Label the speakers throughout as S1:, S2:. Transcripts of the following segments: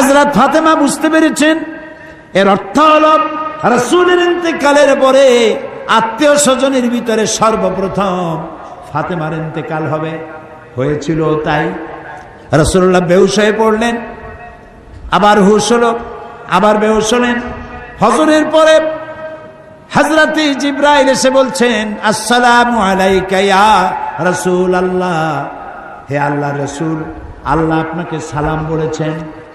S1: হাজরাত ফাতেমা বুঝতে পেরেছেন? এর অর্থ হল, রসুলের ইন্তেকালের পরে আত্মীয় স্বজনের ভিতরে সর্বপ্রথম ফাতেমার ইন্তেকাল হবে। হয়েছিল তাই রসুল্লাহ বেহুশ হয়ে পড়লেন, আবার হুশ হলো, আবার বেহুশ হলেন। হজরের পরে হজরতে জিব্রাইল এসে বলছেন, আসসালামু আলাইকা ইয়া রসুল আল্লাহ হে আল্লাহ রসুল, আল্লাহ আপনাকে সালাম বলেছেন।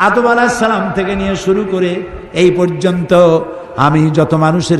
S1: আদম আলাহ সালাম থেকে নিয়ে শুরু করে এই পর্যন্ত আমি যত মানুষের